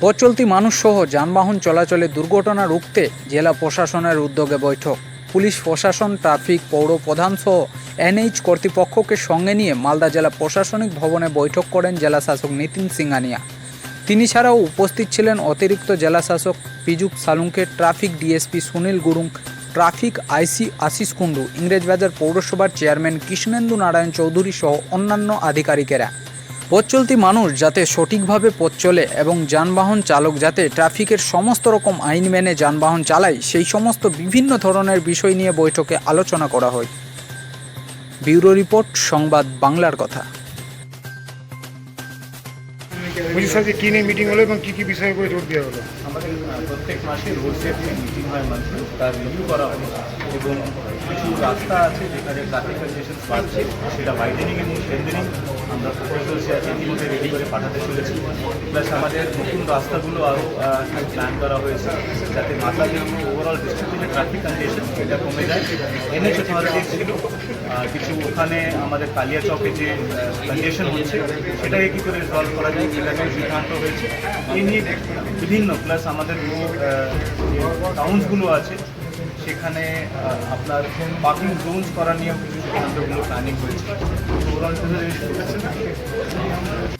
পথ মানুষসহ যানবাহন চলাচলে দুর্ঘটনা রুখতে জেলা প্রশাসনের উদ্যোগে বৈঠক। পুলিশ, প্রশাসন, ট্রাফিক, পৌর প্রধান সহ এনএইচ কর্তৃপক্ষকে সঙ্গে নিয়ে মালদা জেলা প্রশাসনিক ভবনে বৈঠক করেন জেলা শাসক নিতিন সিংহানিয়া তিনি ছাড়াও উপস্থিত ছিলেন অতিরিক্ত জেলা শাসক পিজুক Salunke traffic DSP Sunil Gurung, traffic IC Ashis Kundu, Englishbazar পৌরসভার চেয়ারম্যান কৃষ্ণেন্দু নারায়ণ চৌধুরী সহ অন্যান্য আধিকারিকেরা। পথ চলতি মানুষ যাতে সঠিকভাবে পথ চলে এবং যানবাহন চালক যাতে ট্রাফিকের সমস্ত রকম আইন মেনে যানবাহন চালায় সেই সমস্ত বিভিন্ন ধরনের বিষয় নিয়ে বৈঠকে আলোচনা করা হয়। ব্যুরো রিপোর্ট সংবাদ বাংলার কথা। বলছি স্যার কী নিয়ে মিটিং হলো এবং কী কী বিষয়ের উপরে জোর দেওয়া হলো? আমাদের প্রত্যেক মাসে রোড সেফটি মিটিং হয় মান্থলি তার রিভিউ করা হয়। এবং কিছু রাস্তা আছে যেখানে ট্রাফিক কনজেশন বাড়ছে সেটা ওয়াইডেনিং এবং স্ট্রেন্থেনিং আমরা প্রপোজালসে আছে ইতিমধ্যে রেডি করে পাঠাতে চলেছি। প্লাস আমাদের নতুন রাস্তাগুলো আরও প্ল্যান করা হয়েছে যাতে মাথা যে ওভারঅল ডিস্ট্রিক্টে ট্রাফিক কন্ডিশন সেটা কমে যায়। এনএচ অথরিটি ছিল। কিছু ওখানে আমাদের কালিয়া চকে যে কন্ডিশন হচ্ছে, সেটাকে কী করে সলভ করা যায় সেটাকে সিদ্ধান্ত হয়েছে। এই নিয়ে বিভিন্ন প্লাস আমাদের টাউন্সগুলো আছে সেখানে আপনার পার্কিং জোন করা নিয়েও কিছু সিদ্ধান্তগুলো প্ল্যানিং হয়েছে।